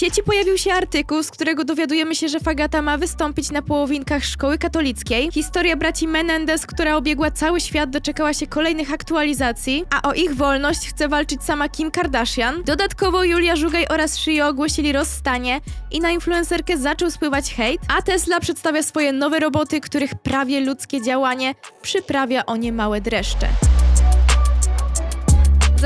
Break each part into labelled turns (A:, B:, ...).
A: sieci pojawił się artykuł, z którego dowiadujemy się, że Fagata ma wystąpić na połowinkach szkoły katolickiej. Historia braci Menendez, która obiegła cały świat, doczekała się kolejnych aktualizacji, a o ich wolność chce walczyć sama Kim Kardashian. Dodatkowo Julia Żugaj oraz Shio ogłosili rozstanie i na influencerkę zaczął spływać hejt, a Tesla przedstawia swoje nowe roboty, których prawie ludzkie działanie przyprawia o niemałe dreszcze.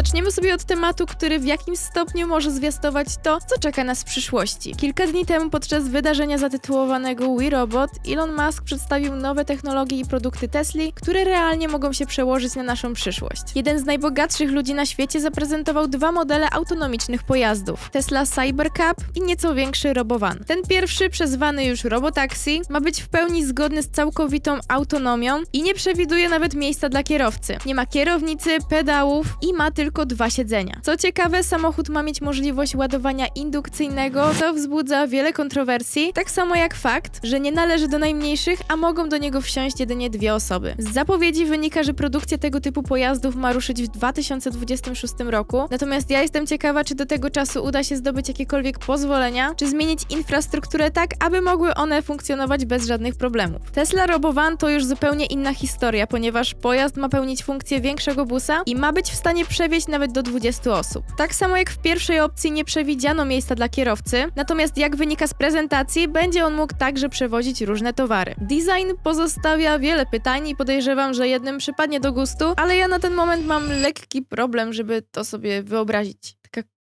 A: Zaczniemy sobie od tematu, który w jakimś stopniu może zwiastować to, co czeka nas w przyszłości. Kilka dni temu podczas wydarzenia zatytułowanego We Robot Elon Musk przedstawił nowe technologie i produkty Tesli, które realnie mogą się przełożyć na naszą przyszłość. Jeden z najbogatszych ludzi na świecie zaprezentował dwa modele autonomicznych pojazdów: Tesla Cybercab i nieco większy Robovan. Ten pierwszy, przezwany już Robotaxi, ma być w pełni zgodny z całkowitą autonomią i nie przewiduje nawet miejsca dla kierowcy. Nie ma kierownicy, pedałów i ma tylko dwa siedzenia. Co ciekawe, samochód ma mieć możliwość ładowania indukcyjnego, co wzbudza wiele kontrowersji, tak samo jak fakt, że nie należy do najmniejszych, a mogą do niego wsiąść jedynie dwie osoby. Z zapowiedzi wynika, że produkcja tego typu pojazdów ma ruszyć w 2026 roku, natomiast ja jestem ciekawa, czy do tego czasu uda się zdobyć jakiekolwiek pozwolenia, czy zmienić infrastrukturę tak, aby mogły one funkcjonować bez żadnych problemów. Tesla Robovan to już zupełnie inna historia, ponieważ pojazd ma pełnić funkcję większego busa i ma być w stanie przewieźć nawet do 20 osób. Tak samo jak w pierwszej opcji nie przewidziano miejsca dla kierowcy, natomiast jak wynika z prezentacji, będzie on mógł także przewozić różne towary. Design pozostawia wiele pytań i podejrzewam, że jednym przypadnie do gustu, ale ja na ten moment mam lekki problem, żeby to sobie wyobrazić.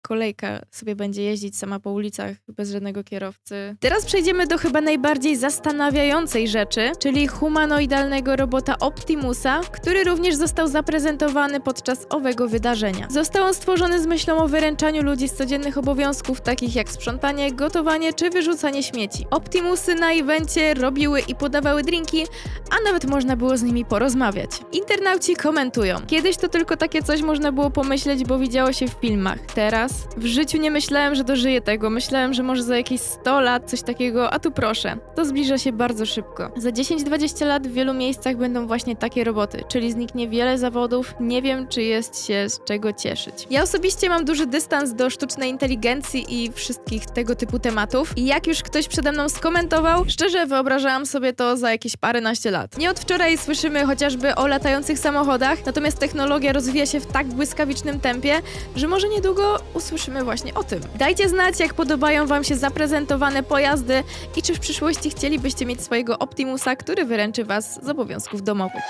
A: Kolejka sobie będzie jeździć sama po ulicach bez żadnego kierowcy. Teraz przejdziemy do chyba najbardziej zastanawiającej rzeczy, czyli humanoidalnego robota Optimusa, który również został zaprezentowany podczas owego wydarzenia. Został on stworzony z myślą o wyręczaniu ludzi z codziennych obowiązków, takich jak sprzątanie, gotowanie czy wyrzucanie śmieci. Optimusy na evencie robiły i podawały drinki, a nawet można było z nimi porozmawiać. Internauci komentują. Kiedyś to tylko takie coś można było pomyśleć, bo widziało się w filmach. Teraz w życiu nie myślałem, że dożyję tego. Myślałem, że może za jakieś 100 lat coś takiego, a tu proszę. To zbliża się bardzo szybko. Za 10-20 lat w wielu miejscach będą właśnie takie roboty, czyli zniknie wiele zawodów. Nie wiem, czy jest się z czego cieszyć. Ja osobiście mam duży dystans do sztucznej inteligencji i wszystkich tego typu tematów. I jak już ktoś przede mną skomentował, szczerze wyobrażałam sobie to za jakieś paręnaście lat. Nie od wczoraj słyszymy chociażby o latających samochodach, natomiast technologia rozwija się w tak błyskawicznym tempie, że może niedługo usłyszymy właśnie o tym. Dajcie znać, jak podobają Wam się zaprezentowane pojazdy i czy w przyszłości chcielibyście mieć swojego Optimusa, który wyręczy Was z obowiązków domowych.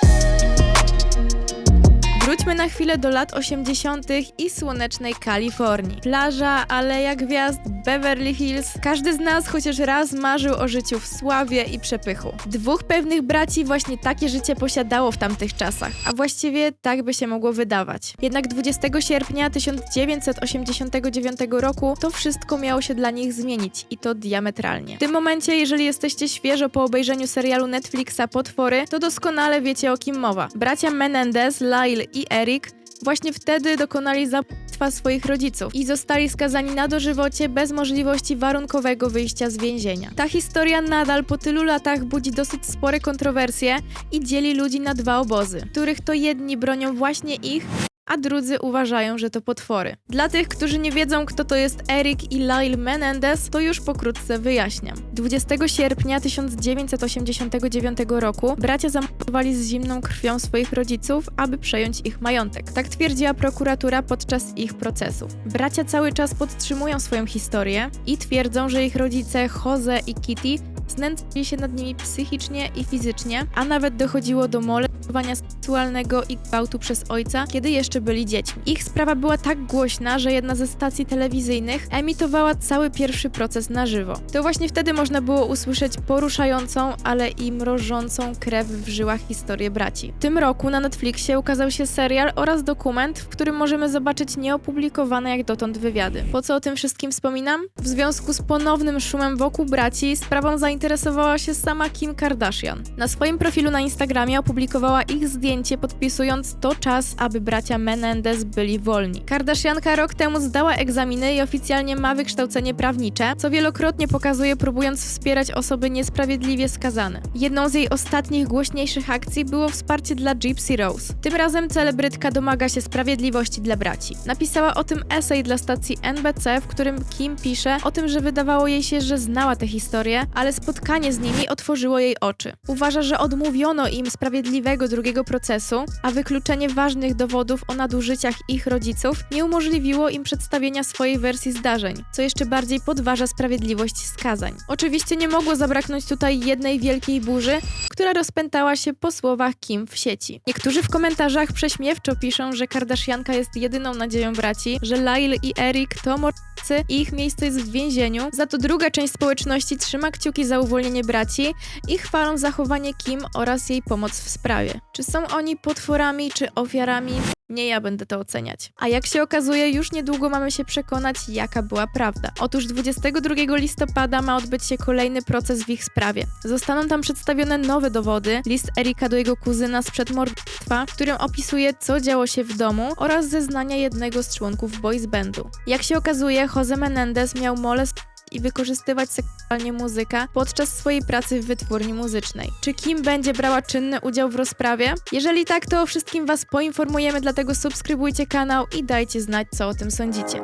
A: Wróćmy na chwilę do lat 80. i słonecznej Kalifornii. Plaża, aleja gwiazd, Beverly Hills. Każdy z nas chociaż raz marzył o życiu w sławie i przepychu. Dwóch pewnych braci właśnie takie życie posiadało w tamtych czasach, a właściwie tak by się mogło wydawać. Jednak 20 sierpnia 1989 roku to wszystko miało się dla nich zmienić i to diametralnie. W tym momencie, jeżeli jesteście świeżo po obejrzeniu serialu Netflixa Potwory, to doskonale wiecie o kim mowa. Bracia Menendez, Lyle i Eric właśnie wtedy dokonali zabójstwa swoich rodziców i zostali skazani na dożywocie bez możliwości warunkowego wyjścia z więzienia. Ta historia nadal po tylu latach budzi dosyć spore kontrowersje i dzieli ludzi na dwa obozy, których to jedni bronią właśnie ich, a drudzy uważają, że to potwory. Dla tych, którzy nie wiedzą, kto to jest Eric i Lyle Menendez, to już pokrótce wyjaśniam. 20 sierpnia 1989 roku bracia zamordowali z zimną krwią swoich rodziców, aby przejąć ich majątek. Tak twierdziła prokuratura podczas ich procesów. Bracia cały czas podtrzymują swoją historię i twierdzą, że ich rodzice Jose i Kitty znęcali się nad nimi psychicznie i fizycznie, a nawet dochodziło do molestowania seksualnego i gwałtu przez ojca, kiedy jeszcze byli dziećmi. Ich sprawa była tak głośna, że jedna ze stacji telewizyjnych emitowała cały pierwszy proces na żywo. To właśnie wtedy można było usłyszeć poruszającą, ale i mrożącą krew w żyłach historię braci. W tym roku na Netflixie ukazał się serial oraz dokument, w którym możemy zobaczyć nieopublikowane jak dotąd wywiady. Po co o tym wszystkim wspominam? W związku z ponownym szumem wokół braci sprawą zainteresowała się sama Kim Kardashian. Na swoim profilu na Instagramie opublikowała ich zdjęcie, podpisując to czas, aby bracia Menendez byli wolni. Kardashianka rok temu zdała egzaminy i oficjalnie ma wykształcenie prawnicze, co wielokrotnie pokazuje, próbując wspierać osoby niesprawiedliwie skazane. Jedną z jej ostatnich głośniejszych akcji było wsparcie dla Gypsy Rose. Tym razem celebrytka domaga się sprawiedliwości dla braci. Napisała o tym esej dla stacji NBC, w którym Kim pisze o tym, że wydawało jej się, że znała tę historię, ale spotkanie z nimi otworzyło jej oczy. Uważa, że odmówiono im sprawiedliwego drugiego procesu, a wykluczenie ważnych dowodów o nadużyciach ich rodziców nie umożliwiło im przedstawienia swojej wersji zdarzeń, co jeszcze bardziej podważa sprawiedliwość skazań. Oczywiście nie mogło zabraknąć tutaj jednej wielkiej burzy, która rozpętała się po słowach Kim w sieci. Niektórzy w komentarzach prześmiewczo piszą, że Kardashianka jest jedyną nadzieją braci, że Lyle i Eric to mordercy i ich miejsce jest w więzieniu, za to druga część społeczności trzyma kciuki za uwolnienie braci i chwalą zachowanie Kim oraz jej pomoc w sprawie. Czy są oni potworami czy ofiarami? Nie ja będę to oceniać. A jak się okazuje, już niedługo mamy się przekonać, jaka była prawda. Otóż 22 listopada ma odbyć się kolejny proces w ich sprawie. Zostaną tam przedstawione nowe dowody, list Erika do jego kuzyna sprzed morderstwa, w którym opisuje, co działo się w domu oraz zeznania jednego z członków boys bandu. Jak się okazuje, Jose Menendez miał molestować i wykorzystywać seksualnie muzyka podczas swojej pracy w wytwórni muzycznej. Czy Kim będzie brała czynny udział w rozprawie? Jeżeli tak, to o wszystkim Was poinformujemy, dlatego subskrybujcie kanał i dajcie znać, co o tym sądzicie.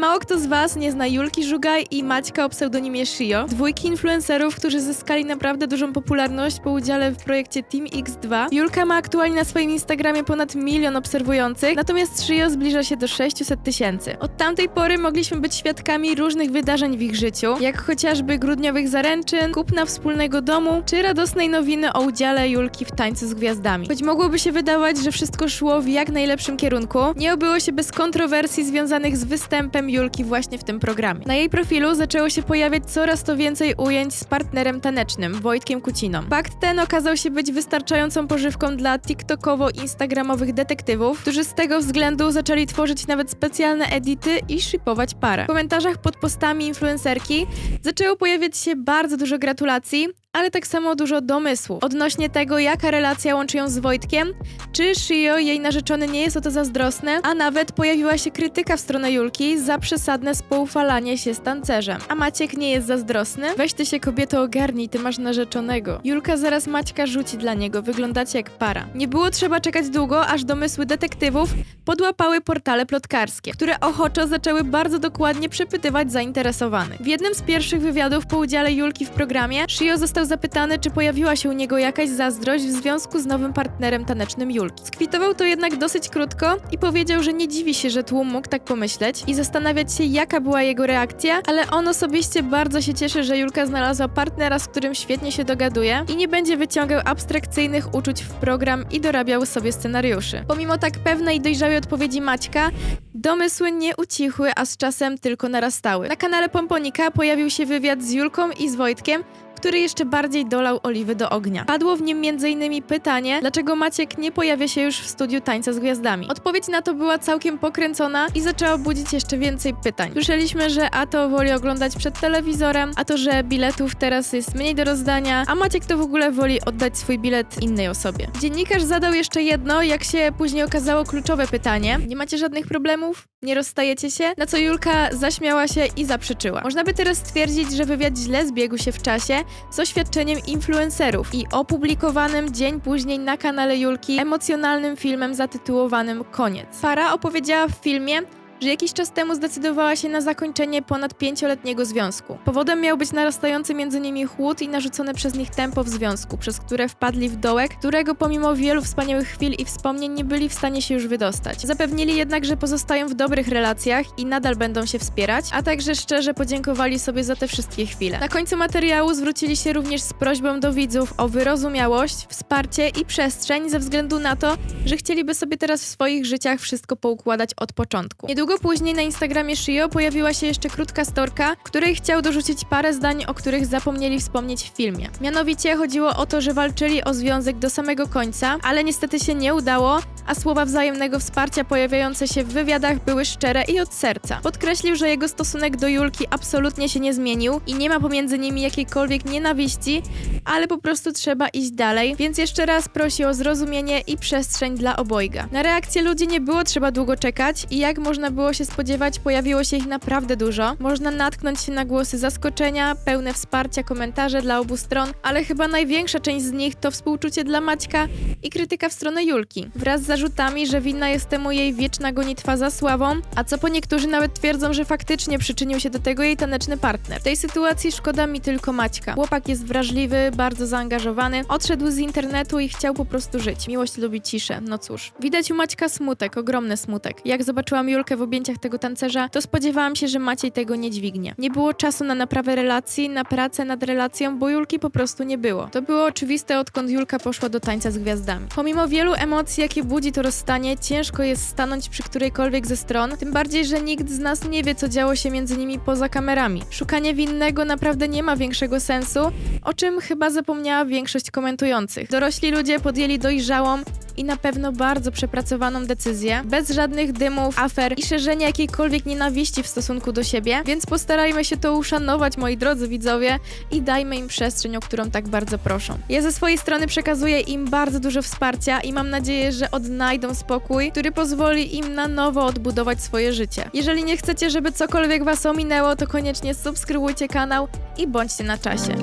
A: Mało kto z Was nie zna Julki Żugaj i Maćka o pseudonimie Shio, dwójki influencerów, którzy zyskali naprawdę dużą popularność po udziale w projekcie Team X2. Julka ma aktualnie na swoim Instagramie ponad milion obserwujących, natomiast Shio zbliża się do 600 tysięcy. Od tamtej pory mogliśmy być świadkami różnych wydarzeń w ich życiu, jak chociażby grudniowych zaręczyn, kupna wspólnego domu, czy radosnej nowiny o udziale Julki w tańcu z gwiazdami. Choć mogłoby się wydawać, że wszystko szło w jak najlepszym kierunku, nie obyło się bez kontrowersji związanych z występem Julki właśnie w tym programie. Na jej profilu zaczęło się pojawiać coraz to więcej ujęć z partnerem tanecznym, Wojtkiem Kuciną. Fakt ten okazał się być wystarczającą pożywką dla TikTokowo-instagramowych detektywów, którzy z tego względu zaczęli tworzyć nawet specjalne edity i shipować parę. W komentarzach pod postami influencerki zaczęło pojawiać się bardzo dużo gratulacji, ale tak samo dużo domysłów odnośnie tego, jaka relacja łączy ją z Wojtkiem, czy Shio, jej narzeczony, nie jest o to zazdrosny, a nawet pojawiła się krytyka w stronę Julki za przesadne spoufalanie się z tancerzem. A Maciek nie jest zazdrosny? Weź ty się kobieto ogarnij, ty masz narzeczonego. Julka zaraz Maćka rzuci dla niego, wyglądacie jak para. Nie było trzeba czekać długo, aż domysły detektywów podłapały portale plotkarskie, które ochoczo zaczęły bardzo dokładnie przepytywać zainteresowanych. W jednym z pierwszych wywiadów po udziale Julki w programie, Shio został zapytany, czy pojawiła się u niego jakaś zazdrość w związku z nowym partnerem tanecznym Julki. Skwitował to jednak dosyć krótko i powiedział, że nie dziwi się, że tłum mógł tak pomyśleć i zastanawiać się, jaka była jego reakcja, ale on osobiście bardzo się cieszy, że Julka znalazła partnera, z którym świetnie się dogaduje i nie będzie wyciągał abstrakcyjnych uczuć w program i dorabiał sobie scenariuszy. Pomimo tak pewnej dojrzałej odpowiedzi Maćka, domysły nie ucichły, a z czasem tylko narastały. Na kanale Pomponika pojawił się wywiad z Julką i z Wojtkiem, który jeszcze bardziej dolał oliwy do ognia. Padło w nim m.in. pytanie, dlaczego Maciek nie pojawia się już w studiu Tańca z Gwiazdami. Odpowiedź na to była całkiem pokręcona i zaczęła budzić jeszcze więcej pytań. Słyszeliśmy, że a to woli oglądać przed telewizorem, a to, że biletów teraz jest mniej do rozdania, a Maciek to w ogóle woli oddać swój bilet innej osobie. Dziennikarz zadał jeszcze jedno, jak się później okazało, kluczowe pytanie. Nie macie żadnych problemów? Nie rozstajecie się? Na co Julka zaśmiała się i zaprzeczyła. Można by teraz stwierdzić, że wywiad źle zbiegł się w czasie z oświadczeniem influencerów i opublikowanym dzień później na kanale Julki emocjonalnym filmem zatytułowanym Koniec. Para opowiedziała w filmie, że jakiś czas temu zdecydowała się na zakończenie ponad pięcioletniego związku. Powodem miał być narastający między nimi chłód i narzucone przez nich tempo w związku, przez które wpadli w dołek, którego pomimo wielu wspaniałych chwil i wspomnień nie byli w stanie się już wydostać. Zapewnili jednak, że pozostają w dobrych relacjach i nadal będą się wspierać, a także szczerze podziękowali sobie za te wszystkie chwile. Na końcu materiału zwrócili się również z prośbą do widzów o wyrozumiałość, wsparcie i przestrzeń ze względu na to, że chcieliby sobie teraz w swoich życiach wszystko poukładać od początku. Niedługo później na Instagramie Shio pojawiła się jeszcze krótka storka, której chciał dorzucić parę zdań, o których zapomnieli wspomnieć w filmie. Mianowicie chodziło o to, że walczyli o związek do samego końca, ale niestety się nie udało, a słowa wzajemnego wsparcia pojawiające się w wywiadach były szczere i od serca. Podkreślił, że jego stosunek do Julki absolutnie się nie zmienił i nie ma pomiędzy nimi jakiejkolwiek nienawiści, ale po prostu trzeba iść dalej, więc jeszcze raz prosi o zrozumienie i przestrzeń dla obojga. Na reakcję ludzi nie było trzeba długo czekać i jak można było się spodziewać, pojawiło się ich naprawdę dużo. Można natknąć się na głosy zaskoczenia, pełne wsparcia, komentarze dla obu stron, ale chyba największa część z nich to współczucie dla Maćka i krytyka w stronę Julki, wraz z zarzutami, że winna jest temu jej wieczna gonitwa za sławą, a co po niektórzy nawet twierdzą, że faktycznie przyczynił się do tego jej taneczny partner. W tej sytuacji szkoda mi tylko Maćka. Chłopak jest wrażliwy, bardzo zaangażowany, odszedł z internetu i chciał po prostu żyć. Miłość lubi ciszę, no cóż. Widać u Maćka smutek, ogromny smutek. Jak zobaczyłam Julkę w objęciach tego tancerza, to spodziewałam się, że Maciej tego nie dźwignie. Nie było czasu na naprawę relacji, na pracę nad relacją, bo Julki po prostu nie było. To było oczywiste, odkąd Julka poszła do tańca z gwiazdami. Pomimo wielu emocji, jakie budzi to rozstanie, ciężko jest stanąć przy którejkolwiek ze stron, tym bardziej, że nikt z nas nie wie, co działo się między nimi poza kamerami. Szukanie winnego naprawdę nie ma większego sensu, o czym chyba zapomniała większość komentujących. Dorośli ludzie podjęli dojrzałą i na pewno bardzo przepracowaną decyzję, bez żadnych dymów, afer i szerzenia jakiejkolwiek nienawiści w stosunku do siebie, więc postarajmy się to uszanować, moi drodzy widzowie, i dajmy im przestrzeń, o którą tak bardzo proszą. Ja ze swojej strony przekazuję im bardzo dużo wsparcia i mam nadzieję, że odnajdą spokój, który pozwoli im na nowo odbudować swoje życie. Jeżeli nie chcecie, żeby cokolwiek was ominęło, to koniecznie subskrybujcie kanał i bądźcie na czasie.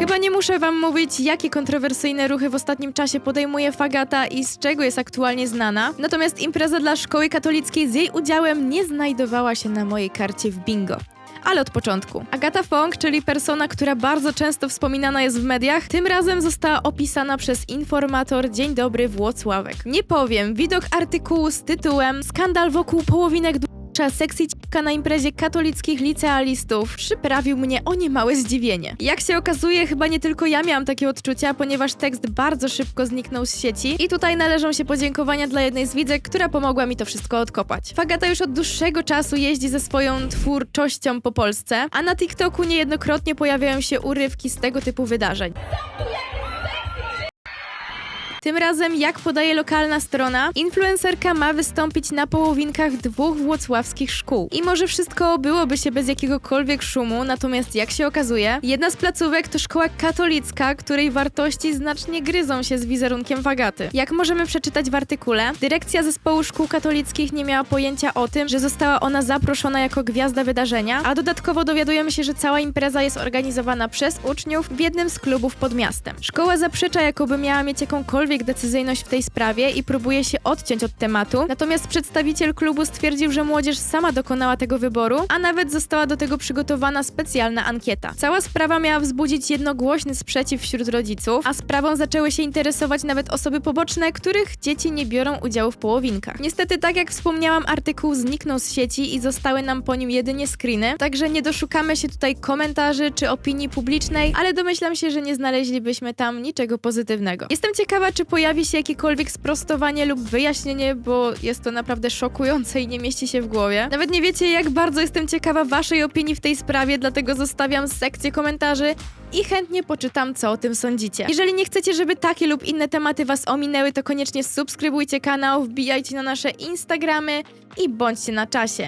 A: Chyba nie muszę wam mówić, jakie kontrowersyjne ruchy w ostatnim czasie podejmuje Fagata i z czego jest aktualnie znana. Natomiast impreza dla szkoły katolickiej z jej udziałem nie znajdowała się na mojej karcie w bingo. Ale od początku. Agata Fong, czyli persona, która bardzo często wspominana jest w mediach, tym razem została opisana przez informator Dzień Dobry Włocławek. Nie powiem, widok artykułu z tytułem Skandal wokół połowinek d***cza sekcji na imprezie katolickich licealistów przyprawił mnie o niemałe zdziwienie. Jak się okazuje, chyba nie tylko ja miałam takie odczucia, ponieważ tekst bardzo szybko zniknął z sieci i tutaj należą się podziękowania dla jednej z widzek, która pomogła mi to wszystko odkopać. Fagata już od dłuższego czasu jeździ ze swoją twórczością po Polsce, a na TikToku niejednokrotnie pojawiają się urywki z tego typu wydarzeń. Tym razem, jak podaje lokalna strona, influencerka ma wystąpić na połowinkach dwóch włocławskich szkół. I może wszystko byłoby się bez jakiegokolwiek szumu, natomiast jak się okazuje, jedna z placówek to szkoła katolicka, której wartości znacznie gryzą się z wizerunkiem Fagaty. Jak możemy przeczytać w artykule, dyrekcja zespołu szkół katolickich nie miała pojęcia o tym, że została ona zaproszona jako gwiazda wydarzenia, a dodatkowo dowiadujemy się, że cała impreza jest organizowana przez uczniów w jednym z klubów pod miastem. Szkoła zaprzecza, jakoby miała mieć jakąkolwiek decyzyjność w tej sprawie i próbuje się odciąć od tematu, natomiast przedstawiciel klubu stwierdził, że młodzież sama dokonała tego wyboru, a nawet została do tego przygotowana specjalna ankieta. Cała sprawa miała wzbudzić jednogłośny sprzeciw wśród rodziców, a sprawą zaczęły się interesować nawet osoby poboczne, których dzieci nie biorą udziału w połowinkach. Niestety, tak jak wspomniałam, artykuł zniknął z sieci i zostały nam po nim jedynie screeny, także nie doszukamy się tutaj komentarzy czy opinii publicznej, ale domyślam się, że nie znaleźlibyśmy tam niczego pozytywnego. Jestem ciekawa, czy pojawi się jakiekolwiek sprostowanie lub wyjaśnienie, bo jest to naprawdę szokujące i nie mieści się w głowie. Nawet nie wiecie, jak bardzo jestem ciekawa waszej opinii w tej sprawie, dlatego zostawiam sekcję komentarzy i chętnie poczytam, co o tym sądzicie. Jeżeli nie chcecie, żeby takie lub inne tematy was ominęły, to koniecznie subskrybujcie kanał, wbijajcie na nasze Instagramy i bądźcie na czasie.